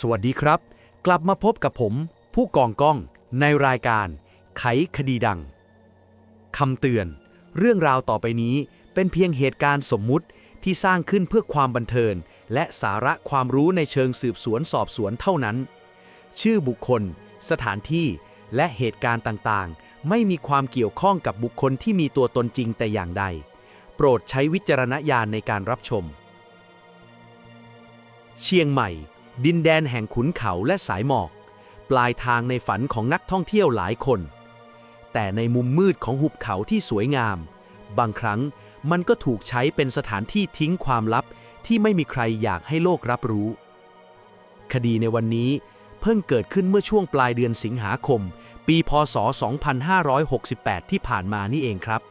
สวัสดีครับ กลับมาพบกับผม ผู้กองก้อง ในรายการ ไขคดีดังคำเตือน เรื่องราวต่อไปนี้เป็นเพียงเหตุการณ์สมมุติที่สร้างขึ้นเพื่อความบันเทิงและสาระความรู้ในเชิงสืบสวนสอบสวนเท่านั้น ชื่อบุคคล สถานที่ และเหตุการณ์ต่างๆ ไม่มีความเกี่ยวข้องกับบุคคลที่มีตัวตนจริงแต่อย่างใด โปรดใช้วิจารณญาณในการรับชม เชียงใหม่ ดินแดนแห่งขุนเขาและสายหมอก ปลายทางในฝันของนักท่องเที่ยวหลายคน แต่ในมุมมืดของหุบเขาที่สวยงาม บางครั้งมันก็ถูกใช้เป็นสถานที่ทิ้งความลับที่ไม่มีใครอยากให้โลกรับรู้ คดีในวันนี้เพิ่งเกิดขึ้นเมื่อช่วงปลายเดือนสิงหาคม ปี พศ 2568 ที่ผ่านมานี่เองครับ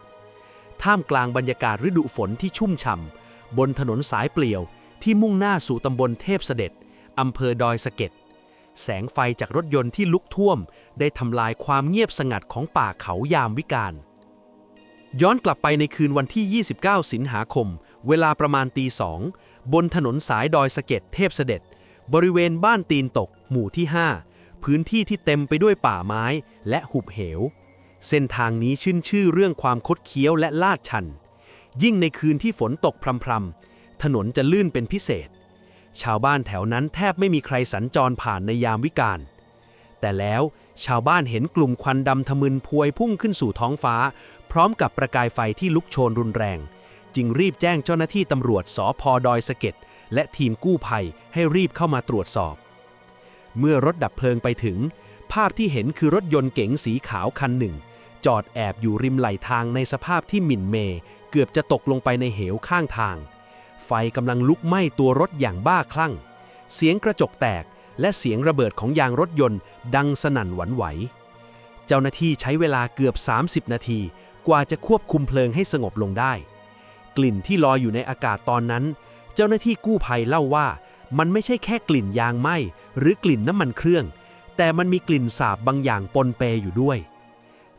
ท่ามกลางบรรยากาศฤดูฝนที่ชุ่มฉ่ำบนถนนสายเปลี่ยวที่มุ่งหน้าสู่ตำบลเทพเสด็จ อำเภอดอยสะเก็ด แสงไฟจากรถยนต์ที่ลุกท่วม ได้ทำลายความเงียบสงัดของป่าเขายามวิกาล ย้อนกลับไปในคืนวันที่ 29 สิงหาคม เวลาประมาณตีสองบนถนนสายดอยสะเก็ดเทพเสด็จ บริเวณบ้านตีนตก หมู่ที่ 5 พื้นที่ที่เต็มไปด้วยป่าไม้และหุบเหว เส้นทางนี้ชื่นชื่อเรื่องความคดเคี้ยวและลาดชัน ยิ่งในคืนที่ฝนตกพรำๆถนนจะลื่นเป็นพิเศษ ชาวบ้านแถวนั้นแทบไม่มีใครสัญจรผ่านในยามวิกาล แต่แล้วชาวบ้านเห็นกลุ่มควันดำทะมึนพวยพุ่งขึ้นสู่ท้องฟ้า พร้อมกับประกายไฟที่ลุกโชนรุนแรง จึงรีบแจ้งเจ้าหน้าที่ตำรวจสพดอยสะเก็ดและทีมกู้ภัยให้รีบเข้ามาตรวจสอบ เมื่อรถดับเพลิงไปถึง ภาพที่เห็นคือรถยนต์เก๋งสีขาวคันหนึ่ง จอดแอบอยู่ริมไหลทางในสภาพที่หมิ่นเม เกือบจะตกลงไปในเหวข้างทาง ไฟกำลังลุกไหม้ตัวรถอย่างบ้าคลั่ง เสียงกระจกแตกและเสียงระเบิดของยางรถยนต์ดังสนั่นหวั่นไหว เจ้าหน้าที่ใช้เวลาเกือบ 30 นาที กว่าจะควบคุมเพลิงให้สงบลงได้ กลิ่นที่ลอยอยู่ในอากาศตอนนั้น เจ้าหน้าที่กู้ภัยเล่าว่า มันไม่ใช่แค่กลิ่นยางไหม้หรือกลิ่นน้ำมันเครื่อง แต่มันมีกลิ่นสาบบางอย่างปนเปอยู่ด้วย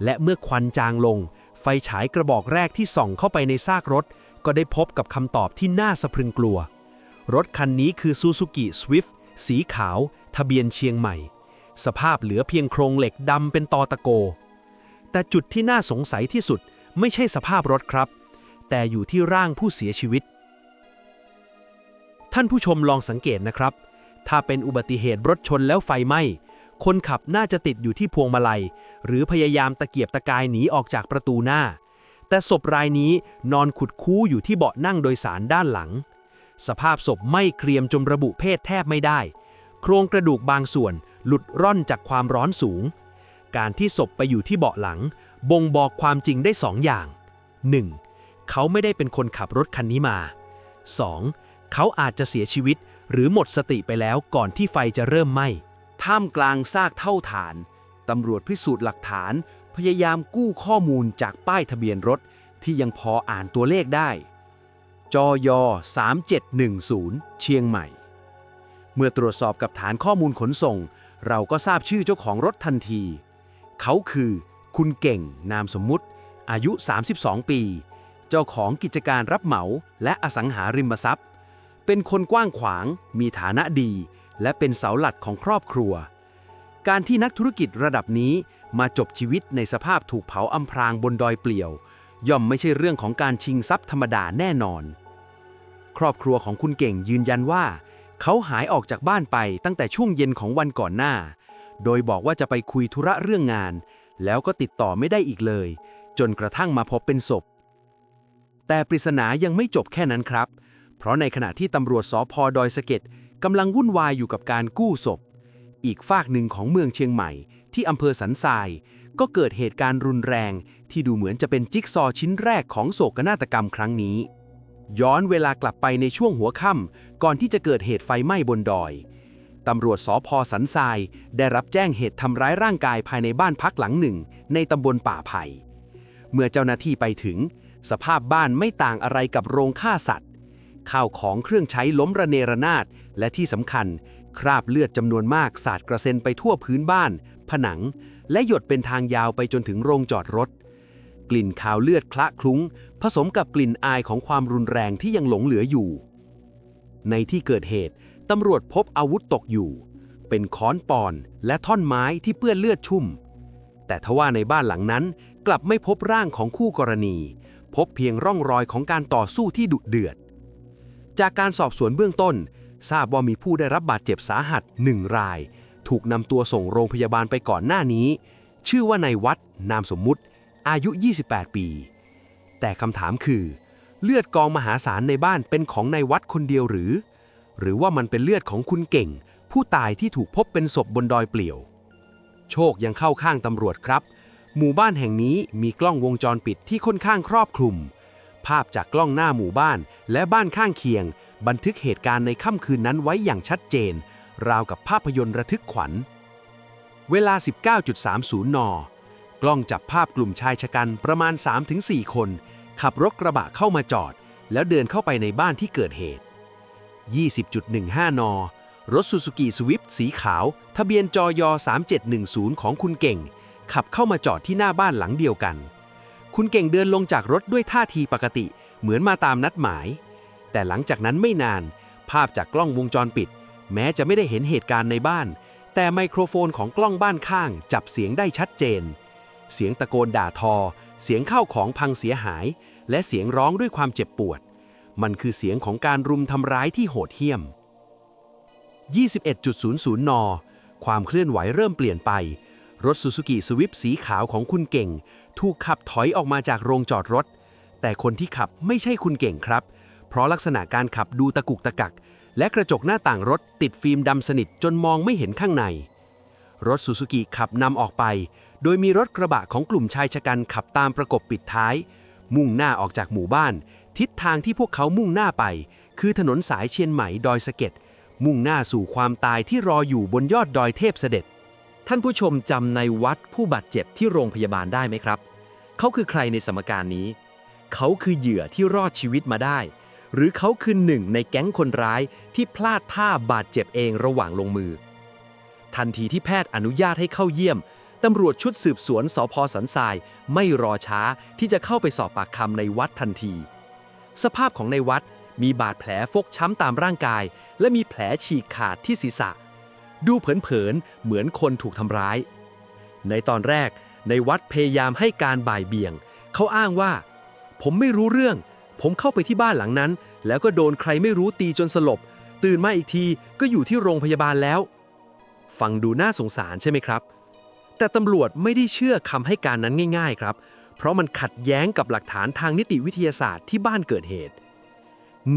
และเมื่อควันจางลง ไฟฉายกระบอกแรกที่ส่องเข้าไปในซากรถ ก็ได้พบกับคำตอบที่น่าสะพรึงกลัว รถคันนี้คือ Suzuki Swift สีขาว ทะเบียนเชียงใหม่ สภาพเหลือเพียงโครงเหล็กดำเป็นตอตะโก แต่จุดที่น่าสงสัยที่สุดไม่ใช่สภาพรถครับ แต่อยู่ที่ร่างผู้เสียชีวิต ท่านผู้ชมลองสังเกตนะครับ ถ้าเป็นอุบัติเหตุรถชนแล้วไฟไหม้คนขับน่าจะติดอยู่ที่พวงมาลัย หรือพยายามตะเกียบตะกายหนีออกจากประตูหน้า แต่ศพรายนี้นอนขุดคู้อยู่ที่เบาะนั่งโดยสารด้านหลัง สภาพศพไม่เกรียมจนระบุเพศแทบไม่ได้ โครงกระดูกบางส่วนหลุดร่อนจากความร้อนสูง การที่ศพไปอยู่ที่เบาะหลัง บ่งบอกความจริงได้สองอย่าง 1. เขาไม่ได้เป็นคนขับรถคันนี้มา 2. เขาอาจจะเสียชีวิตหรือหมดสติไปแล้วก่อนที่ไฟจะเริ่มไหม้ท่ามกลางซากเท่าฐาน ตำรวจพิสูจน์หลักฐาน ยายามกู้ข้อมูลจากป้ายทะเบียนรถที่ยังพออ่านตัวเลขได้ จย 3710 เชียงใหม่ เมื่อตรวจสอบกับฐานข้อมูลขนส่ง เราก็ทราบชื่อเจ้าของรถทันที เขาคือ คุณเก่งนามสมมุติ อายุ 32 ปี เจ้าของกิจการรับเหมาและอสังหาริมทรัพย์ เป็นคนกว้างขวาง มีฐานะดี และเป็นเสาหลักของครอบครัว การที่นักธุรกิจระดับนี้ มาจบชีวิตในสภาพถูกเผาอำพรางบนดอยเปลี่ยว ย่อมไม่ใช่เรื่องของการชิงทรัพย์ธรรมดาแน่นอน ครอบครัวของคุณเก่งยืนยันว่า เขาหายออกจากบ้านไปตั้งแต่ช่วงเย็นของวันก่อนหน้า โดยบอกว่าจะไปคุยธุระเรื่องงาน แล้วก็ติดต่อไม่ได้อีกเลย จนกระทั่งมาพบเป็นศพ แต่ปริศนายังไม่จบแค่นั้นครับ เพราะในขณะที่ตำรวจสพดอยสะเก็ดกำลังวุ่นวายอยู่กับการกู้ศพ อีกฝากหนึ่งของเมืองเชียงใหม่ ที่อำเภอสันทราย ก็เกิดเหตุการณ์รุนแรง ที่ดูเหมือนจะเป็นจิ๊กซอว์ชิ้นแรกของโศกนาฏกรรมครั้งนี้ ย้อนเวลากลับไปในช่วงหัวค่ำก่อนที่จะเกิดเหตุไฟไหม้บนดอยตำรวจสพสันทราย ได้รับแจ้งเหตุทำร้ายร่างกายภายในบ้านพักหลังหนึ่ง ในตำบลป่าไผ่เมื่อเจ้าหน้าที่ไปถึง สภาพบ้านไม่ต่างอะไรกับโรงฆ่าสัตว์ ข้าวของเครื่องใช้ล้มระเนระนาด และที่สำคัญ คราบเลือดจำนวนมากสาดกระเซ็นไปทั่วพื้นบ้าน ผนัง และหยดเป็นทางยาวไปจนถึงโรงจอดรถ กลิ่นคาวเลือดคละคลุ้ง ผสมกับกลิ่นอายของความรุนแรงที่ยังหลงเหลืออยู่ ในที่เกิดเหตุตำรวจพบอาวุธตกอยู่ เป็นค้อนปอนและท่อนไม้ที่เปื้อนเลือดชุ่ม แต่ทว่าในบ้านหลังนั้น กลับไม่พบร่างของคู่กรณี พบเพียงร่องรอยของการต่อสู้ที่ดุเดือด จากการสอบสวนเบื้องต้น ทราบว่ามีผู้ได้รับบาดเจ็บสาหัสหนึ่งราย ถูกนำตัวส่งโรงพยาบาลไปก่อนหน้านี้ ชื่อว่านายวัด นามสมมุติ อายุ 28 ปี แต่คำถามคือ เลือดกองมหาศาลในบ้านเป็นของนายวัดคนเดียวหรือ หรือว่ามันเป็นเลือดของคุณเก่ง ผู้ตายที่ถูกพบเป็นศพบนดอยเปลี่ยว โชคยังเข้าข้างตำรวจครับ หมู่บ้านแห่งนี้มีกล้องวงจรปิดที่ค่อนข้างครอบคลุม ภาพจากกล้องหน้าหมู่บ้านและบ้านข้างเคียง บันทึกเหตุการณ์ในค่ำคืนนั้นไว้อย่างชัดเจน ราวกับภาพยนตร์ระทึกขวัญ เวลา 19.30 น กล้องจับภาพกลุ่มชายชะกันประมาณ 3-4 คน ขับรถกระบะเข้ามาจอด แล้วเดินเข้าไปในบ้านที่เกิดเหตุ 20.15 น รถซูซูกิสวิฟสีขาว ทะเบียนจอย3710 ของคุณเก่ง ขับเข้ามาจอดที่หน้าบ้านหลังเดียวกัน คุณเก่งเดินลงจากรถด้วยท่าทีปกติ เหมือนมาตามนัดหมาย แต่หลังจากนั้นไม่นาน ภาพจากกล้องวงจรปิด แม้จะไม่ได้เห็นเหตุการณ์ในบ้าน แต่ไมโครโฟนของกล้องบ้านข้างจับเสียงได้ชัดเจน เสียงตะโกนด่าทอ เสียงเข้าของพังเสียหาย และเสียงร้องด้วยความเจ็บปวด มันคือเสียงของการรุมทำร้ายที่โหดเหี้ยม 21.00 น ความเคลื่อนไหวเริ่มเปลี่ยนไป รถซูซูกิสวิฟสีขาวของคุณเก่ง ถูกขับถอยออกมาจากโรงจอดรถ แต่คนที่ขับไม่ใช่คุณเก่งครับ เพราะลักษณะการขับดูตะกุกตะกัก และกระจกหน้าต่างรถติดฟิล์มดำสนิทจนมองไม่เห็นข้างใน รถซูซูกิขับนำออกไป โดยมีรถกระบะของกลุ่มชายชะกันขับตามประกบปิดท้าย มุ่งหน้าออกจากหมู่บ้าน ทิศทางที่พวกเขามุ่งหน้าไป คือถนนสายเชียงใหม่ดอยสะเก็ดมุ่งหน้าสู่ความตายที่รออยู่บนยอดดอยเทพเสด็จ ท่านผู้ชมจำในวัดผู้บาดเจ็บที่โรงพยาบาลได้ไหมครับ เขาคือใครในสมการนี้ เขาคือเหยื่อที่รอดชีวิตมาได้ หรือเขาคือหนึ่งในแก๊งคนร้ายที่พลาดท่าบาดเจ็บเองระหว่างลงมือ ทันทีที่แพทย์อนุญาตให้เข้าเยี่ยม ตำรวจชุดสืบสวนสพสันทรายไม่รอช้าที่จะเข้าไปสอบปากคำในวัดทันที สภาพของในวัดมีบาดแผลฟกช้ำตามร่างกาย และมีแผลฉีกขาดที่ศีรษะ ดูเผินๆเหมือนคนถูกทำร้าย ในตอนแรกในวัดพยายามให้การบ่ายเบี่ยง เขาอ้างว่า ผมไม่รู้เรื่อง ผมเข้าไปที่บ้านหลังนั้น แล้วก็โดนใครไม่รู้ตีจนสลบ ตื่นมาอีกทีก็อยู่ที่โรงพยาบาลแล้ว ฟังดูน่าสงสารใช่ไหมครับ แต่ตำรวจไม่ได้เชื่อคำให้การนั้นง่าย ๆ ครับ เพราะมันขัดแย้งกับหลักฐานทางนิติวิทยาศาสตร์ที่บ้านเกิดเหตุ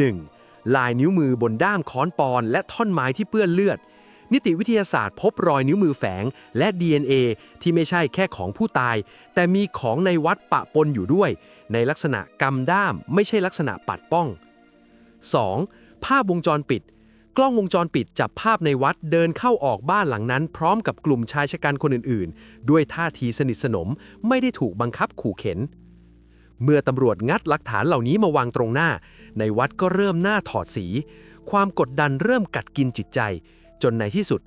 1. ลายนิ้วมือบนด้ามค้อนปอน และท่อนไม้ที่เปื้อนเลือด นิติวิทยาศาสตร์พบรอยนิ้วมือแฝงและ DNA ที่ไม่ใช่แค่ของผู้ตาย แต่มีของในวัดปะปนอยู่ด้วย ในลักษณะกำด้ามไม่ใช่ลักษณะปัดป้อง 2. ภาพวงจรปิด กล้องวงจรปิดจับภาพในวัดเดินเข้าออกบ้านหลังนั้น พร้อมกับกลุ่มชายชะกันคนอื่นๆ ด้วยท่าทีสนิทสนมไม่ได้ถูกบังคับขู่เข็น เมื่อตำรวจงัดหลักฐานเหล่านี้มาวางตรงหน้า ในวัดก็เริ่มหน้าถอดสี ความกดดันเริ่มกัดกินจิตใจ จนในที่สุด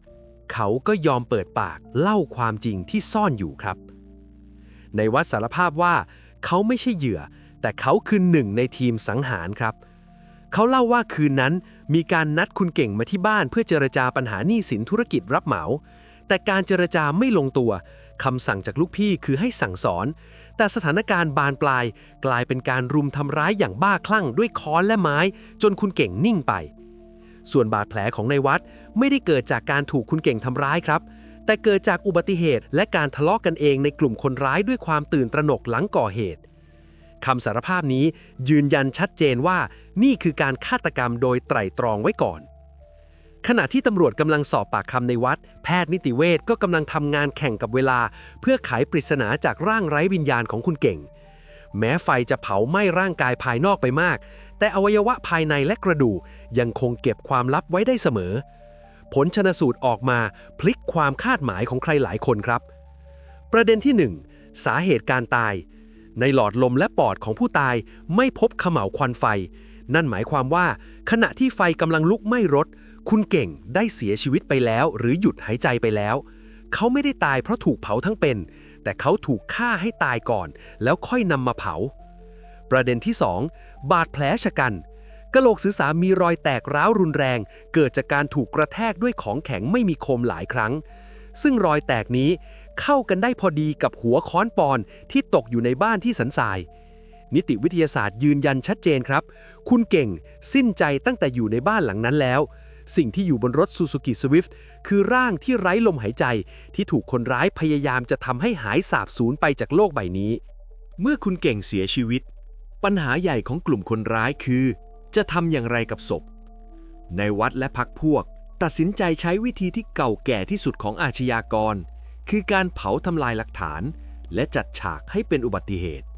เขาก็ยอมเปิดปากเล่าความจริงที่ซ่อนอยู่ครับ ในวัดสารภาพว่า เขาไม่ใช่เหยื่อ แต่เขาคือหนึ่งในทีมสังหารครับ เขาเล่าว่าคืนนั้นมีการนัดคุณเก่งมาที่บ้านเพื่อเจรจาปัญหาหนี้สินธุรกิจรับเหมา แต่การเจรจาไม่ลงตัวคำสั่งจากลูกพี่คือให้สั่งสอน แต่สถานการณ์บานปลาย กลายเป็นการรุมทำร้ายอย่างบ้าคลั่งด้วยค้อนและไม้ จนคุณเก่งนิ่งไป ส่วนบาดแผลของในวัดไม่ได้เกิดจากการถูกคุณเก่งทำร้ายครับ แต่เกิดจากอุบัติเหตุและการทะเลาะกันเองในกลุ่มคนร้ายด้วยความตื่นตระหนกหลังก่อเหตุคำสารภาพนี้ยืนยันชัดเจนว่านี่คือการฆาตกรรมโดยไตร่ตรองไว้ก่อน ขณะที่ตำรวจกำลังสอบปากคำในวัด แพทย์นิติเวชก็กำลังทำงานแข่งกับเวลา เพื่อไขปริศนาจากร่างไร้วิญญาณของคุณเก่ง แม้ไฟจะเผาไหม้ร่างกายภายนอกไปมาก แต่อวัยวะภายในและกระดูกยังคงเก็บความลับไว้ได้เสมอ ผลชนสูตรออกมาพลิกความคาดหมายของใครหลายคนครับ ประเด็นที่ 1 สาเหตุการตาย ในหลอดลมและปอดของผู้ตายไม่พบเขม่าวควันไฟ นั่นหมายความว่า ขณะที่ไฟกำลังลุกไหม้รถ คุณเก่งได้เสียชีวิตไปแล้ว หรือหยุดหายใจไปแล้ว เขาไม่ได้ตายเพราะถูกเผาทั้งเป็น แต่เขาถูกฆ่าให้ตายก่อน แล้วค่อยนำมาเผา ประเด็นที่ 2 บาดแผลชะกัน กะโหลกศีรษะมีรอยแตกร้าวรุนแรง เกิดจากการถูกกระแทกด้วยของแข็งไม่มีคมหลายครั้ง ซึ่งรอยแตกนี้เข้ากันได้พอดีกับหัวค้อนปอนที่ตกอยู่ในบ้านที่สันทราย นิติวิทยาศาสตร์ยืนยันชัดเจนครับ คุณเก่งสิ้นใจตั้งแต่อยู่ในบ้านหลังนั้นแล้ว สิ่งที่อยู่บนรถซูซูกิสวิฟต์คือร่างที่ไร้ลมหายใจ ที่ถูกคนร้ายพยายามจะทำให้หายสาบสูญไปจากโลกใบนี้ เมื่อคุณเก่งเสียชีวิต ปัญหาใหญ่ของกลุ่มคนร้ายคือ จะทำอย่างไรกับศพ ในวัดและพักพวก ตัดสินใจใช้วิธีที่เก่าแก่ที่สุดของอาชญากร คือการเผาทำลายหลักฐาน และจัดฉากให้เป็นอุบัติเหตุ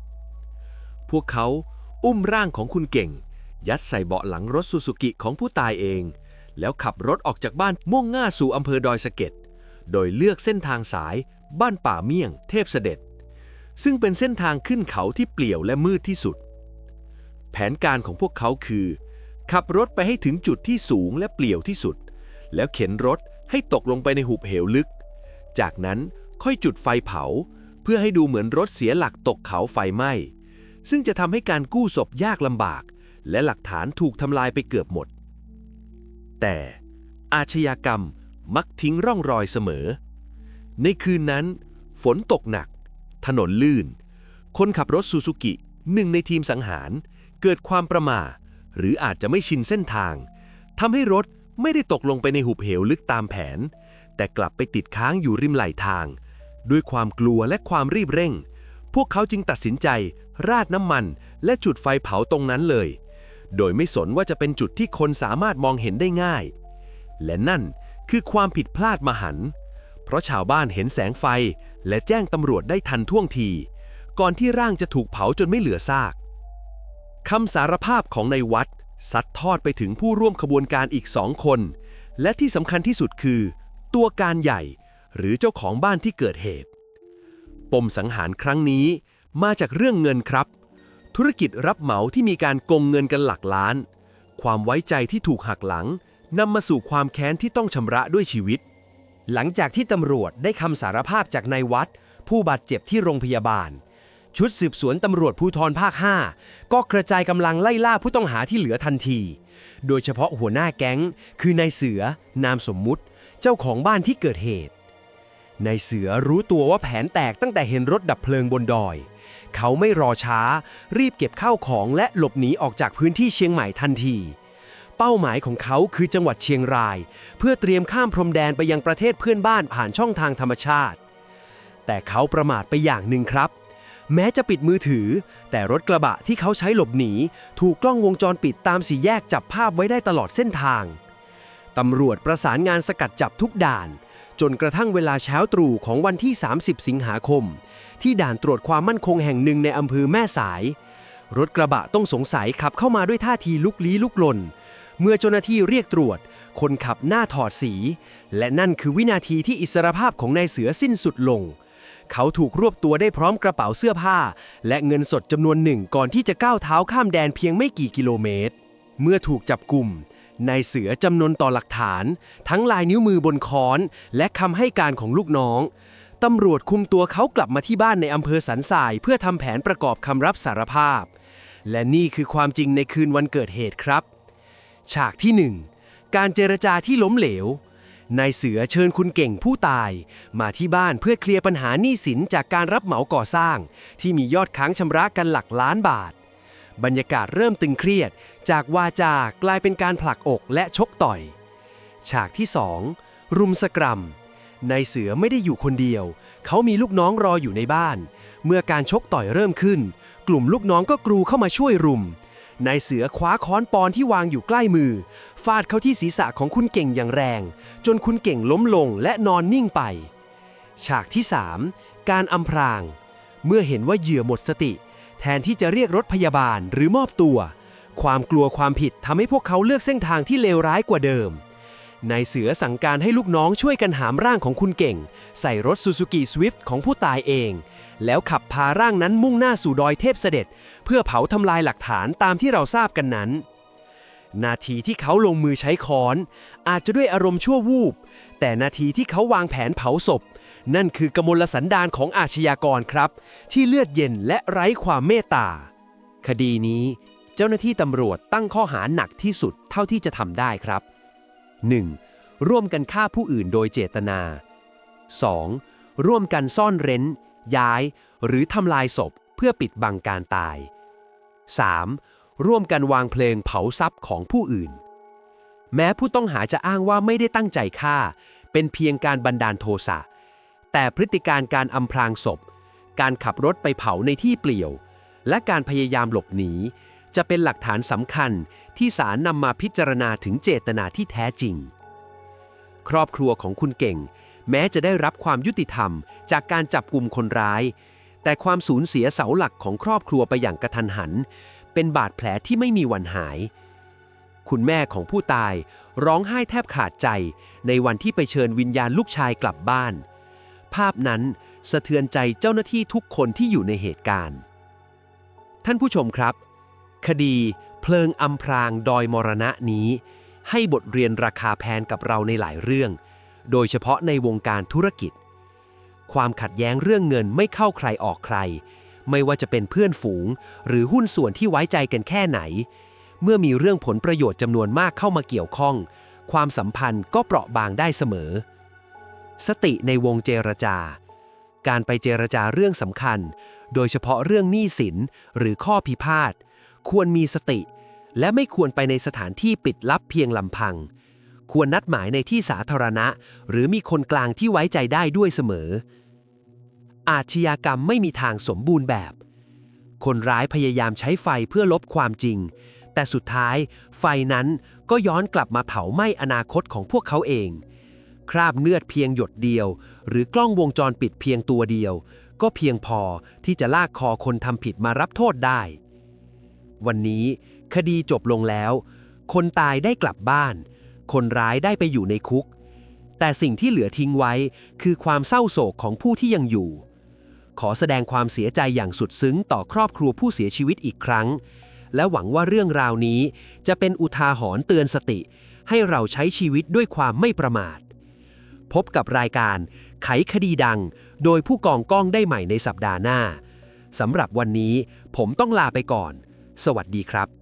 พวกเขาอุ้มร่างของคุณเก่ง ยัดใส่เบาะหลังรถซูซูกิของผู้ตายเอง แล้วขับรถออกจากบ้านมุ่งหน้าสู่อำเภอดอยสะเก็ดโดยเลือกเส้นทางสาย บ้านป่าเมี่ยง เทพเสด็จ ซึ่งเป็นเส้นทางขึ้นเขาที่เปลี่ยวและมืดที่สุด แผนการของพวกเขาคือ ขับรถไปให้ถึงจุดที่สูงและเปลี่ยวที่สุด แล้วเข็นรถให้ตกลงไปในหุบเหวลึก จากนั้นค่อยจุดไฟเผา เพื่อให้ดูเหมือนรถเสียหลักตกเขาไฟไหม้ ซึ่งจะทำให้การกู้ศพยากลำบาก และหลักฐานถูกทำลายไปเกือบหมด แต่อาชญากรรมมักทิ้งร่องรอยเสมอ ในคืนนั้น ฝนตกหนัก ถนนลื่น คนขับรถซูซูกิหนึ่งในทีมสังหาร เกิดความประมาทหรืออาจจะไม่ชินเส้นทางทำให้รถไม่ได้ตกลงไปในหุบเหวลึกตามแผน แต่กลับไปติดค้างอยู่ริมไหลทาง ด้วยความกลัวและความรีบเร่ง พวกเขาจึงตัดสินใจ ราดน้ำมัน และจุดไฟเผาตรงนั้นเลย โดยไม่สนว่าจะเป็นจุดที่คนสามารถมองเห็นได้ง่าย และนั่นคือความผิดพลาดมหันต์เพราะชาวบ้านเห็นแสงไฟ และแจ้งตำรวจได้ทันท่วงที ก่อนที่ร่างจะถูกเผาจนไม่เหลือซาก คำสารภาพของในายวัดซัดทอดไปถึงผู้ร่วมขบวนการอีกสองคน และที่สำคัญที่สุดคือ ตัวการใหญ่ หรือเจ้าของบ้านที่เกิดเหตุ ปมสังหารครั้งนี้มาจากเรื่องเงินครับ ธุรกิจรับเหมาที่มีการโกงเงินกันหลักล้าน ความไว้ใจที่ถูกหักหลังนำมาสู่ความแค้นที่ต้องชำระด้วยชีวิต หลังจากที่ตำรวจได้คำสารภาพจากนายวัด ผู้บาดเจ็บที่โรงพยาบาล ชุดสืบสวนตำรวจภูธรภาค 5 ก็กระจายกำลังไล่ล่าผู้ต้องหาที่เหลือทันที โดยเฉพาะหัวหน้าแก๊ง คือนายเสือนามสมมุติ เจ้าของบ้านที่เกิดเหตุนายเสือรู้ตัวว่าแผนแตกตั้งแต่เห็นรถดับเพลิงบนดอย เขาไม่รอช้า รีบเก็บข้าวของและหลบหนีออกจากพื้นที่เชียงใหม่ทันที เป้าหมายของเขาคือจังหวัดเชียงราย เพื่อเตรียมข้ามพรมแดนไปยังประเทศเพื่อนบ้านผ่านช่องทางธรรมชาติ แต่เขาประมาทไปอย่างหนึ่งครับ แม้จะปิดมือถือ แต่รถกระบะที่เขาใช้หลบหนี ถูกกล้องวงจรปิดตามสี่แยกจับภาพไว้ได้ตลอดเส้นทาง ตำรวจประสานงานสกัดจับทุกด่าน จนกระทั่งเวลาเช้าตรู่ของวันที่ 30 สิงหาคม ที่ด่านตรวจความมั่นคงแห่งหนึ่งในอำเภอแม่สาย รถกระบะต้องสงสัยขับเข้ามาด้วยท่าทีลุกลี้ลุกลน เมื่อเจ้าหน้าที่เรียกตรวจ คนขับหน้าถอดสี และนั่นคือวินาทีที่อิสรภาพของนายเสือสิ้นสุดลง เขาถูกรวบตัวได้พร้อมกระเป๋าเสื้อผ้า และเงินสดจำนวนหนึ่งก่อนที่จะก้าวเท้าข้ามแดนเพียงไม่กี่กิโลเมตร เมื่อถูกจับกลุ่มนายเสือจำนวนต่อหลักฐาน ทั้งลายนิ้วมือบนค้อน และคำให้การของลูกน้องตำรวจคุมตัวเขากลับมาที่บ้านในอำเภอสันทรายเพื่อทำแผนประกอบคำรับสารภาพ และนี่คือความจริงในคืนวันเกิดเหตุครับ ฉากที่ 1 การเจรจาที่ล้มเหลว นายเสือเชิญคุณเก่งผู้ตาย มาที่บ้านเพื่อเคลียร์ปัญหาหนี้สินจากการรับเหมาก่อสร้าง ที่มียอดค้างชำระกันหลักล้านบาท บรรยากาศเริ่มตึงเครียด จากวาจากลายเป็นการผลักอกและชกต่อย ฉากที่ 2 รุมสกรัมนายเสือไม่ได้อยู่คนเดียว เขามีลูกน้องรออยู่ในบ้าน เมื่อการชกต่อยเริ่มขึ้น กลุ่มลูกน้องก็กรูเข้ามาช่วยรุม นายเสือคว้าค้อนปอนที่วางอยู่ใกล้มือ ฟาดเข้าที่ศีรษะของคุณเก่งอย่างแรง จนคุณเก่งล้มลงและนอนนิ่งไป ฉากที่ 3 การอำพราง เมื่อเห็นว่าเหยื่อหมดสติ แทนที่จะเรียกรถพยาบาลหรือมอบตัว ความกลัวความผิดทำให้พวกเขาเลือกเส้นทางที่เลวร้ายกว่าเดิม นายเสือสั่งการให้ลูกน้องช่วยกันหามร่างของคุณเก่ง ใส่รถซูซูกิสวิฟต์ของผู้ตายเอง แล้วขับพาร่างนั้นมุ่งหน้าสู่ดอยเทพเสด็จ เพื่อเผาทำลายหลักฐานตามที่เราทราบกันนั้น นาทีที่เขาลงมือใช้ค้อน อาจจะด้วยอารมณ์ชั่ววูบ แต่นาทีที่เขาวางแผนเผาศพ นั่นคือกมลสันดานของอาชญากรครับ ที่เลือดเย็นและไร้ความเมตตา คดีนี้ เจ้าหน้าที่ตำรวจตั้งข้อหาหนักที่สุดเท่าที่จะทำได้ครับ 1. ร่วมกันฆ่าผู้อื่นโดยเจตนา 2. ร่วมกันซ่อนเร้น ย้าย หรือทำลายศพเพื่อปิดบังการตาย 3. ร่วมกันวางเพลิงเผาทรัพย์ของผู้อื่น แม้ผู้ต้องหาจะอ้างว่าไม่ได้ตั้งใจฆ่า เป็นเพียงการบันดาลโทสะ แต่พฤติการการอำพรางศพ การขับรถไปเผาในที่เปลี่ยว และการพยายามหลบหนี จะเป็นหลักฐานสำคัญ ที่ศาลนำมาพิจารณาถึงเจตนาที่แท้จริง ครอบครัวของคุณเก่ง แม้จะได้รับความยุติธรรม จากการจับกลุ่มคนร้าย แต่ความสูญเสียเสาหลักของครอบครัวไปอย่างกระทันหัน เป็นบาดแผลที่ไม่มีวันหาย คุณแม่ของผู้ตายร้องไห้แทบขาดใจ ในวันที่ไปเชิญวิญญาณลูกชายกลับบ้าน ภาพนั้นสะเทือนใจเจ้าหน้าที่ทุกคนที่อยู่ในเหตุการณ์ ท่านผู้ชมครับ คดี เพลิงอำพรางดอยมรณะนี้ ให้บทเรียนราคาแพงกับเราในหลายเรื่อง โดยเฉพาะในวงการธุรกิจ ความขัดแย้งเรื่องเงินไม่เข้าใครออกใคร ไม่ว่าจะเป็นเพื่อนฝูง หรือหุ้นส่วนที่ไว้ใจกันแค่ไหน เมื่อมีเรื่องผลประโยชน์จำนวนมากเข้ามาเกี่ยวข้อง ความสัมพันธ์ก็เปราะบางได้เสมอ สติในวงเจรจาการไปเจรจาเรื่องสำคัญ โดยเฉพาะเรื่องหนี้สินหรือข้อพิพาท ควรมีสติ และไม่ควรไปในสถานที่ปิดลับเพียงลำพัง ควรนัดหมายในที่สาธารณะ หรือมีคนกลางที่ไว้ใจได้ด้วยเสมอ อาชญากรรมไม่มีทางสมบูรณ์แบบ คนร้ายพยายามใช้ไฟเพื่อลบความจริง แต่สุดท้าย ไฟนั้นก็ย้อนกลับมาเผาไหม้อนาคตของพวกเขาเอง คราบเลือดเพียงหยดเดียว หรือกล้องวงจรปิดเพียงตัวเดียวก็เพียงพอที่จะลากคอคนทำผิดมารับโทษได้ วันนี้ คดีจบลงแล้ว คนตายได้กลับบ้าน คนร้ายได้ไปอยู่ในคุก แต่สิ่งที่เหลือทิ้งไว้คือความเศร้าโศกของผู้ที่ยังอยู่ ขอแสดงความเสียใจอย่างสุดซึ้งต่อครอบครัวผู้เสียชีวิตอีกครั้ง และหวังว่าเรื่องราวนี้จะเป็นอุทาหรณ์เตือนสติ ให้เราใช้ชีวิตด้วยความไม่ประมาท พบกับรายการ ไขคดีดัง โดยผู้กองก้องได้ใหม่ในสัปดาห์หน้าสำหรับวันนี้ผมต้องลาไปก่อน สวัสดีครับ